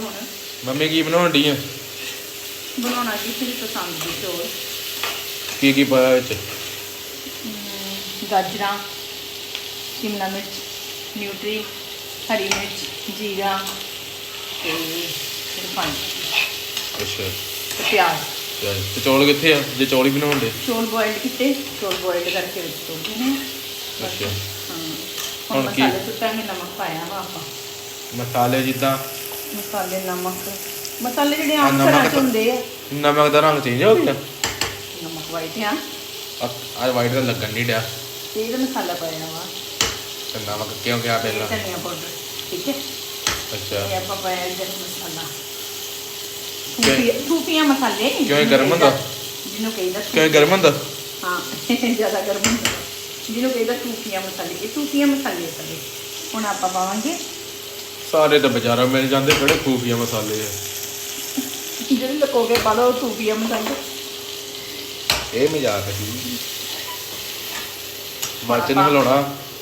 ਚੌਲ ਹੁਣ? ਮੰਮੀ ਕੀ ਬਣਾਉਣ ਡਈ ਆ? ਬਣਾਉਣਾ ਜੀ ਤੇਰੀ ਪਸੰਦ ਦੇ ਚੌਲ। ਕੀ ਕੀ ਪਾਇਆ ਵਿੱਚ? ਗਾਜਰਾਂ ਸ਼ਿਮਲਾ ਮਿਰਚ ਨਿਊਟਰੀ ਹਰੀ ਮਿਰਚ ਜੀਰਾ ਤੇ ਰਿਫਾਈਨ। ਅੱਛਾ। ਤੇ ਪਿਆਜ਼। ਤੇ ਚੌਲ ਕਿੱਥੇ ਆ? ਜੇ ਚੌਲ ਹੀ ਬਣਾਉਣ ਦੇ ਚੌਲ ਬੋਇਲਡ ਕੀਤੇ। ਚੌਲ ਬੋਇਲਡ ਕਰਕੇ ਵਿੱਚ ਦੇਣੇ ਆ। ਅੱਛਾ। ਹਾਂ। ਹੁਣ ਹੁਣ ਕੀ? ਮਸਾਲੇ ਸੁੱਟਾਂਗੇ ਨਮਕ ਪਾਇਆ ਵਾ ਆਪਾਂ। ਮਸਾਲੇ ਜਿੱਦਾਂ ਮਸਾਲੇ ਨਮਕ। ਮਸਾਲੇ ਜਿਹੜੇ ਆਮ ਨਮਕ ਘਰਾਂ 'ਚ ਤਾਂ- ਹੁੰਦੇ ਆ। ਨਮਕ ਦਾ ਰੰਗ ਚੇਂਜ ਹੋ ਗਿਆ ਨਮਕ ਵਾਈਟ ਆ। ਆ ਵਾਈਟ ਦਾ ਲੱਗਣ ਨਹੀਂ ਡਿਆ। ਤੇ ਇਹਦਾ ਮਸਾਲਾ ਪਾਇਆ ਵਾ। ਤੇ ਨਮਕ ਕਿਉਂ ਗਿਆ ਪਹਿਲਾਂ? ਧਨੀਆ ਪਾਊਡਰ ਠੀਕ ਹੈ? ਅੱਛਾ। ਇਹ ਆਪਾਂ ਪਾਇਆ ਇਹਦਾ ਮਸਾਲਾ। ਕਿ- ਖੂਫੀਆ- ਖੂਫੀਆ ਮਸਾਲੇ ਕਿਉਂ ਇਹ ਗਰਮ ਹੁੰਦਾ? ਜਿਹਨੂੰ ਕਹਿੰਦਾ ਕਿਉਂ ਇਹ ਗਰਮ ਹੁੰਦਾ? ਹਾਂ ਜ਼ਿਆਦਾ ਗਰਮ ਹੁੰਦਾ। ਜਿਹਨੂੰ ਕਹਿੰਦਾ ਖੂਫੀਆ ਮਸਾਲੇ ਇਹ ਖੂਫੀਆ ਮਸਾਲੇ ਸਾਡੇ ਹੁਣ ਆਪਾਂ ਪਾਵਾਂਗੇ ਸਾਰੇ ਤਾਂ ਬਾਜ਼ਾਰਾਂ ਮਿਲ ਜਾਂਦੇ ਕਿਹੜੇ ਖੂਫੀਆ ਮਸਾਲੇ ਆ। ਜਿਹੜੇ ਲਕੋ ਕੇ ਪਾ ਲਓ ਖੂਫੀਆ ਮਸਾਲੇ। ਇਹ ਮਜ਼ਾਕ ਹੈ ਮਰਚ ਨੂੰ ਹਿਲਾਉਣਾ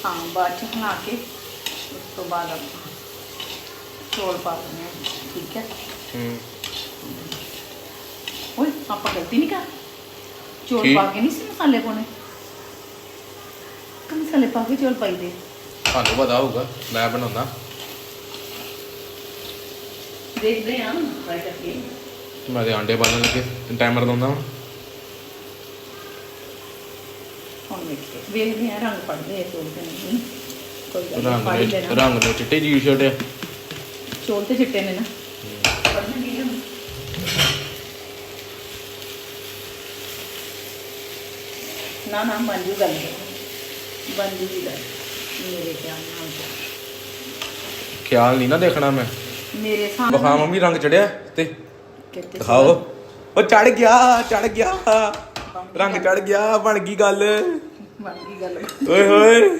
ਹਾਂ ਬਾਅਦ ਚ ਬਣਾ ਕੇ ਉਸ ਤੋਂ ਬਾਅਦ ਆਪਾਂ ਚੌਲ ਪਾ ਦਿੰਦੇ ਹਾਂ ਠੀਕ ਹੈ। ਹੂੰ। ਓਏ ਆਪਾਂ ਗਲਤੀ ਨਹੀਂ ਕਰ ਚੌਲ? ਪਾ ਕੇ ਨਹੀਂ ਸੀ ਮਸਾਲੇ ਪਾਉਣੇ? ਕਿ ਮਸਾਲੇ ਪਾ ਕੇ ਚੌਲ ਪਾਈਦੇ ਤੁਹਾਨੂੰ ਪਤਾ ਹੋਊਗਾ ਮੈਂ ਬਣਾਉਂਦਾ। ਦੇਖਦੇ ਹਾਂ ਟਰਾਈ ਕਰਕੇ। ਮੈਂ ਤੇ ਆਂਡੇ ਬਾਲਣ ਲੱਗੇ ਟਾਈਮਰ ਲਾਉਂਦਾ। ਹੁਣ ਵੇਖਦੇ ਹਾਂ ਰੰਗ ਪੜਦੇ ਆ ਚੌਲ ਤੇ ਨਹੀਂ। ਕੋਈ ਗੱਲ ਨਹੀਂ ਰੰਗ ਪੜ ਹੀ ਦੇ ਲੈਣਾ। ਰੰਗ ਦੇ ਚਿੱਟੇ ਜੀ ਸ਼ਰਟ ਆ। ਚੌਲ ਤੇ ਚਿੱਟੇ ਨੇ ਨਾ। ਪੜਨਾ ਹੈ। ਨਾ ਨਾ ਮੰਜੂ ਗੱਲ ਬੰਦੂ ਦੀ ਗੱਲ। ਮੇਰੇ ਧਿਆਨ ਨਾਲ। ਖਿਆਲ ਨਹੀਂ ਨਾ ਦੇਖਣਾ ਮੈਂ। ਮੇਰੇ ਸਾਹਮਣੇ। ਬਖਾ ਮੰਮੀ ਰੰਗ ਚੜਿਆ ਤੇ ਦਿਖਾਓ। ਉਹ ਚੜ ਗਿਆ ਚੜ ਗਿਆ। ਰੰਗ ਚੜ ਗਿਆ ਬਣ ਗਈ ਗੱਲ। ਬਣ ਗਈ ਗੱਲ। ਓਏ ਹੋਏ।